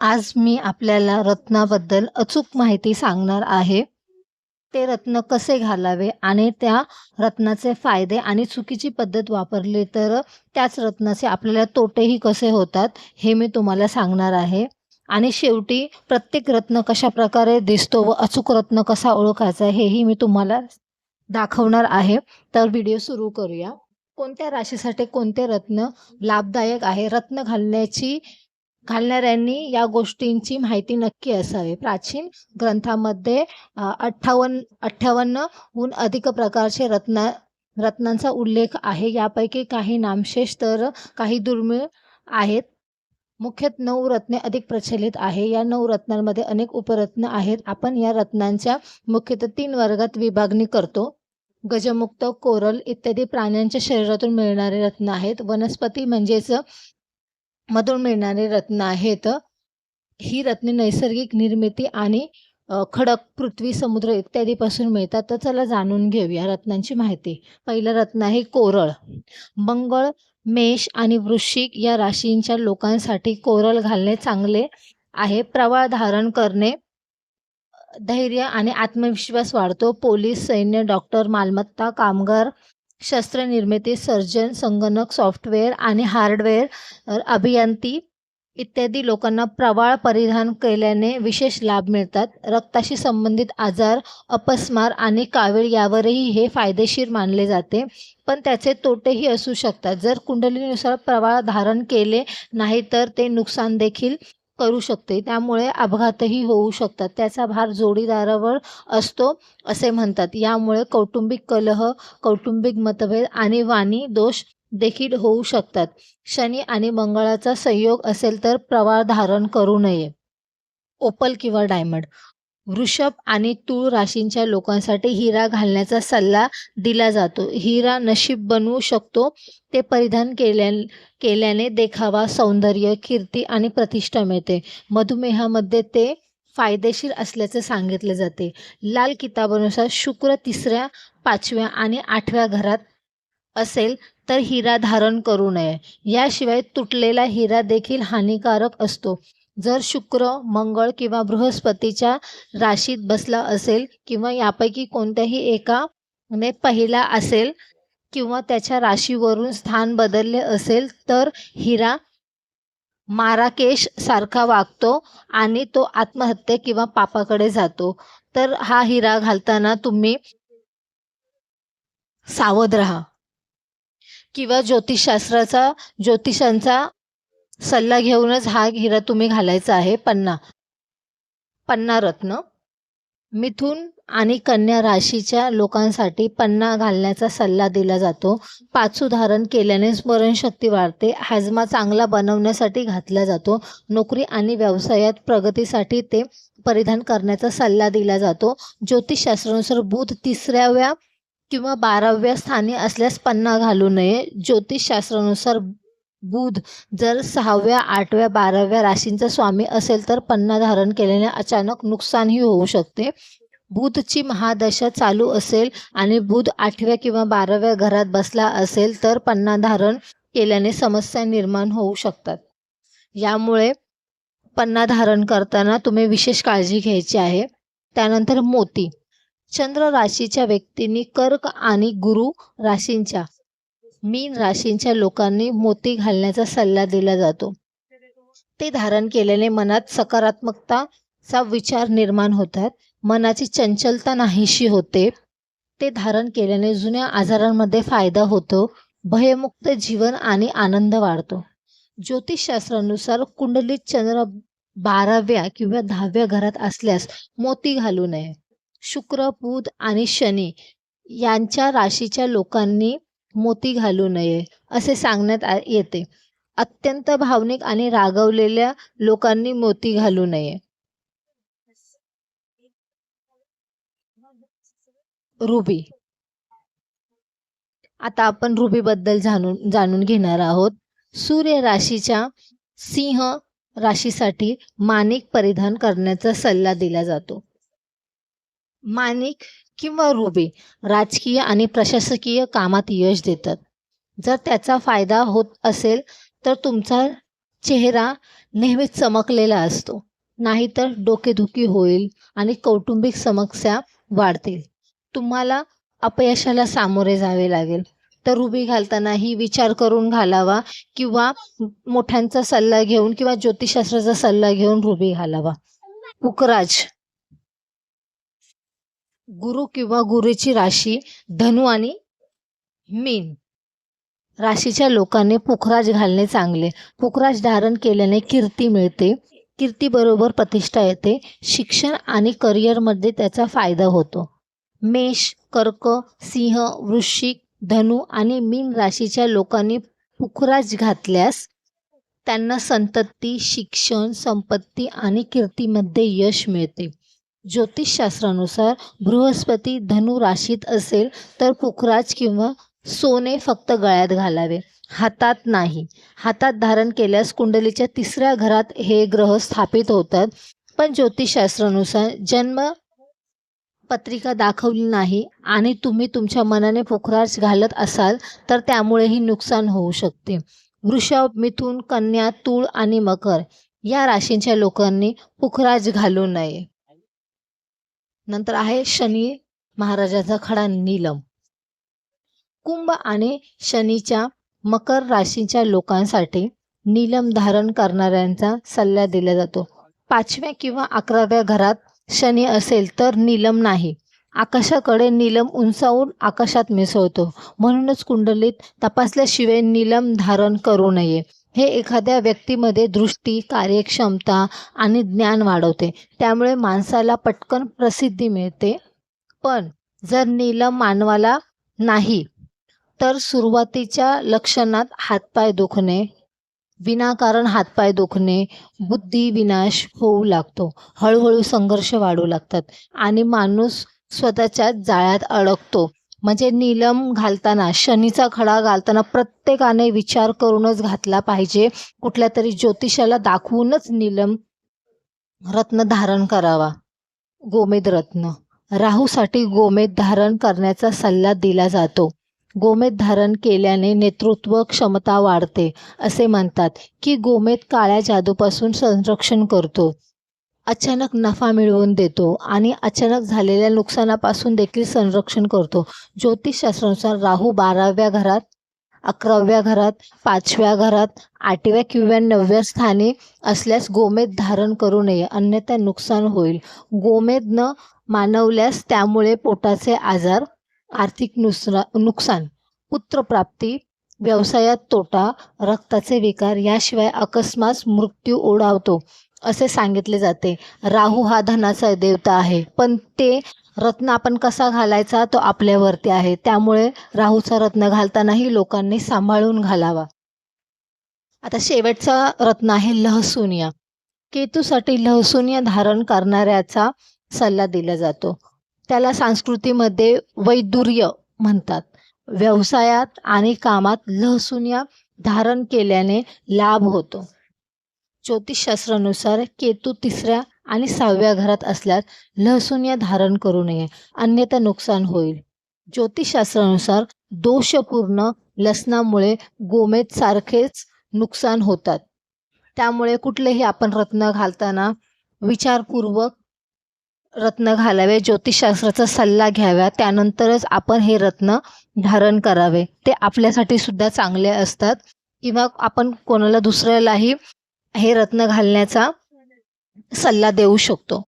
आज मी आपल्याला रत्नाबद्दल अचूक माहिती सांगणार आहे. ते रत्न कसे घालावे आणि त्या रत्नाचे फायदे आणि चुकीची पद्धत वापरली तर त्याच रत्नाचे आपल्याला तोटेही कसे होतात, हे मी तुम्हाला सांगणार आहे. आणि शेवटी प्रत्येक रत्न कशाप्रकारे दिसतो व अचूक रत्न कसा ओळखायचा हेही मी तुम्हाला दाखवणार आहे. तर व्हिडिओ सुरू करूया. कोणत्या राशीसाठी कोणते रत्न लाभदायक आहे? रत्न घालण्याची घालणाऱ्यांनी या गोष्टींची माहिती नक्की असावी. प्राचीन ग्रंथामध्ये अठ्ठावन्न 58 58हून अधिक प्रकारचे रत्न रत्नांचा उल्लेख आहे. यापैकी काही नामशेष तर काही दुर्मिळ आहेत. मुख्यतः नऊ रत्ने अधिक प्रचलित आहे. या नऊ रत्नांमध्ये अनेक उपरत्न आहेत. आपण या रत्नांच्या मुख्यतः तीन वर्गात विभागणी करतो. गजमुक्त, कोरल इत्यादी प्राण्यांच्या शरीरातून मिळणारे रत्न आहेत. वनस्पती म्हणजेच मधून मिळणारे रत्न आहेत. ही रत्ने नैसर्गिक निर्मिती आणि खडक, पृथ्वी, समुद्र इत्यादीपासून मिळतात. तर चला जाणून घेऊया रत्नांची माहिती. पहिलं रत्न आहे कोरळ मंगळ, मेष आणि वृश्चिक या राशींच्या लोकांसाठी कोरल घालणे चांगले आहे. प्रवाळ धारण करणे धैर्य आणि आत्मविश्वास वाढतो. पोलीस, सैन्य, डॉक्टर, मालमत्ता, कामगार, शस्त्रनिर्मिती सर्जन, संगणक, सॉफ्टवेअर आणि हार्डवेअर, अभियांती अभियंती इत्यादी लोकांना प्रवाळ परिधान केल्याने विशेष लाभ मिळतात. रक्ताशी संबंधित आजार, अपस्मार आणि कावीळ यावरही हे फायदेशीर मानले जाते. पण त्याचे तोटेही असू शकतात. जर कुंडलीनुसार प्रवाळ धारण केले नाही तर ते नुकसान देखील करू शकते. त्यामुळे अपघातही होऊ शकतात. त्याचा भार जोडीदारावर असतो असे म्हणतात. यामुळे कौटुंबिक कलह, कौटुंबिक मतभेद आणि वाणी दोष देखील होऊ शकतात. शनी आणि मंगळाचा संयोग असेल तर प्रवाळ धारण करू नये. ओपल किंवा डायमंड वृषभ आणि तूळ राशींच्या लोकांसाठी हिरा घालण्याचा सल्ला दिला जातो. हिरा नशीब बनवू शकतो. ते परिधान केल्या केल्याने देखावा, सौंदर्य, कीर्ती आणि प्रतिष्ठा मिळते. मधुमेहामध्ये ते फायदेशीर असल्याचे सांगितले जाते. लाल किताबानुसार शुक्र तिसऱ्या, पाचव्या आणि आठव्या घरात असेल तर हिरा धारण करू नये. याशिवाय तुटलेला हिरा देखील हानिकारक असतो. जर शुक्र, मंगळ किंवा बृहस्पतीच्या राशीत बसला असेल किंवा यापैकी कोणत्याही एका ने पहिला असेल किंवा त्याच्या राशीवरून स्थान बदलले असेल तर हिरा माराकेश सारखा वागतो आणि तो आत्महत्या किंवा पापाकडे जातो. तर हा हिरा घालताना तुम्ही सावध राहा. किंवा ज्योतिषशास्त्राचा ज्योतिषांचा सल्ला घेऊनच हा हिरा तुम्ही घालायचा आहे. पन्ना पन्ना रत्न मिथुन आणि कन्या राशीच्या लोकांसाठी पन्ना घालण्याचा सल्ला दिला जातो. पाचू धारण केल्याने स्मरणशक्ती वाढते. हाजमा चांगला बनवण्यासाठी घातला जातो. नोकरी आणि व्यवसायात प्रगतीसाठी ते परिधान करण्याचा सल्ला दिला जातो. ज्योतिषशास्त्रानुसार बुध तिसऱ्याव्या किंवा बाराव्या स्थानी असल्यास पन्ना घालू नये. ज्योतिषशास्त्रानुसार बुध जर सहाव्या, आठव्या, बाराव्या राशींचा स्वामी असेल तर पन्ना धारण केल्याने अचानक नुकसानही होऊ शकते. बुधची महादशा चालू असेल आणि बुध आठव्या किंवा बाराव्या घरात बसला असेल तर पन्ना धारण केल्याने समस्या निर्माण होऊ शकतात. यामुळे पन्ना धारण करताना तुम्ही विशेष काळजी घ्यायची आहे. त्यानंतर मोती चंद्र राशीच्या व्यक्तींनी कर्क आणि गुरु राशींच्या मीन राशींच्या लोकांनी मोती घालण्याचा सल्ला दिला जातो. ते धारण केल्याने मनात सकारात्मकताचा विचार निर्माण होतात. मनाची चंचलता नाहीशी होते. ते धारण केल्याने जुन्या आजारांमध्ये फायदा होतो. भयमुक्त जीवन आणि आनंद वाढतो. ज्योतिषशास्त्रानुसार कुंडलीत चंद्र बाराव्या किंवा दहाव्या घरात असल्यास मोती घालू नये. शुक्र, बुध आणि शनी यांच्या राशीच्या लोकांनी मोती घालू नये असे सांगण्यात येते. अत्यंत भावनिक आणि रागवलेल्या लोकांनी मोती घालू नये. रुबी आता आपण रुबीबद्दल जाणून जाणून घेणार आहोत. सूर्य राशीच्या सिंह राशीसाठी माणिक परिधान करण्याचा सल्ला दिला जातो. माणिक किंवा रुबी राजकीय आणि प्रशासकीय कामात यश देतात. जर त्याचा फायदा होत असेल तर तुमचा चेहरा नेहमीच चमकलेला असतो. नाहीतर डोकेदुखी होईल आणि कौटुंबिक समस्या वाढतील. तुम्हाला अपयशाला सामोरे जावे लागेल. तर रुबी घालतानाही विचार करून घालावा किंवा मोठ्यांचा सल्ला घेऊन किंवा ज्योतिषशास्त्राचा सल्ला घेऊन रुबी घालावा. उकराज गुरु किंवा गुरुची राशी धनु आणि मीन. राशीच्या लोकांनी पुखराज घालणे चांगले. पुखराज धारण केल्याने कीर्ती मिळते. कीर्तीबरोबर प्रतिष्ठा येते. शिक्षण आणि करिअरमध्ये त्याचा फायदा होतो. मेष कर्क सिंह वृश्चिक धनु आणि मीन राशीच्या लोकांनी पुखराज घातल्यास त्यांना संतती शिक्षण संपत्ती आणि कीर्तीमध्ये यश मिळते. ज्योतिषशास्त्रानुसार बृहस्पती धनु राशीत असेल तर पुखराज किंवा सोने फक्त गळ्यात घालावे. हातात नाही. हातात धारण केल्यास कुंडलीच्या तिसऱ्या घरात हे ग्रह स्थापित होतात. पण ज्योतिषशास्त्रानुसार जन्म पत्रिका दाखवली नाही आणि तुम्ही तुमच्या मनाने पुखराज घालत असाल तर त्यामुळेही नुकसान होऊ शकते. वृषभ मिथुन कन्या तूळ आणि मकर या राशींच्या लोकांनी पुखराज घालू नये. नंतर आहे शनी महाराजाचा खडा नीलम. कुंभ आणि शनीच्या मकर राशीच्या लोकांसाठी नीलम धारण करणाऱ्यांचा सल्ला दिला जातो. पाचव्या किंवा अकराव्या घरात शनी असेल तर नीलम नाही. आकाशाकडे नीलम उंचावून आकाशात मिसळतो. म्हणूनच कुंडलीत तपासल्याशिवाय नीलम धारण करू नये. हे एखाद्या व्यक्तीमध्ये दृष्टी कार्यक्षमता आणि ज्ञान वाढवते. त्यामुळे माणसाला पटकन प्रसिद्धी मिळते. पण जर नीलम मानवाला नाही तर सुरुवातीच्या लक्षणात हातपाय दुखणे विनाकारण हातपाय दुखणे बुद्धी विनाश होऊ लागतो. हळूहळू संघर्ष वाढू लागतात आणि माणूस स्वतःच्या जाळ्यात अडकतो. म्हणजे नीलम घालताना शनीचा खडा घालताना प्रत्येकाने विचार करूनच घातला पाहिजे. कुठल्या तरी ज्योतिषाला दाखवूनच नीलम रत्न धारण करावा. गोमेद रत्न. राहूसाठी गोमेद धारण करण्याचा सल्ला दिला जातो. गोमेद धारण केल्याने नेतृत्व क्षमता वाढते असे म्हणतात की गोमेद काळ्या जादूपासून संरक्षण करतो. अचानक नफा मिळवून देतो आणि अचानक झालेल्या नुकसानापासून देखील संरक्षण करतो. ज्योतिषशास्त्रानुसार राहू बाराव्या घरात अकराव्या घरात पाचव्या घरात आठव्या किंवा नवव्या स्थानी असल्यास गोमेद धारण करू नये. अन्यथा नुकसान होईल. गोमेद न मानवल्यास त्यामुळे पोटाचे आजार आर्थिक नुसरा नुकसान पुत्रप्राप्ती व्यवसायात तोटा रक्ताचे विकार याशिवाय अकस्मात मृत्यू ओढावतो. असे सांगितले जाते. राहू हा धनाचा देवता आहे. पण ते रत्न आपण कसा घालायचा? तो आपल्यावरती आहे. त्यामुळे राहूचा रत्न घालतानाही लोकांनी सांभाळून घालावा. आता शेवटचा रत्न आहे लहसुनिया. केतूसाठी लहसुनिया धारण करणाऱ्याचा सल्ला दिला जातो. त्याला संस्कृतीमध्ये वैदुर्य म्हणतात. व्यवसायात आणि कामात लहसुनिया धारण केल्याने लाभ होतो. ज्योतिषशास्त्रानुसार केतू तिसऱ्या आणि सहाव्या घरात असल्यास लहसुनिया धारण करू नये. अन्यथा नुकसान होईल. ज्योतिषशास्त्रानुसार दोषपूर्ण लसणामुळे गोमेद सारखेच नुकसान होतात. त्यामुळे कुठलेही आपण रत्न घालताना विचारपूर्वक रत्न घालावे ज्योतिषशास्त्राचा सल्ला घ्यावा त्यानंतरच आपण हे रत्न धारण करावे. ते आपल्यासाठी सुद्धा चांगले असतात. किंवा आपण कोणाला दुसऱ्यालाही हे रत्न घालण्याचा सल्ला देऊ शकतो.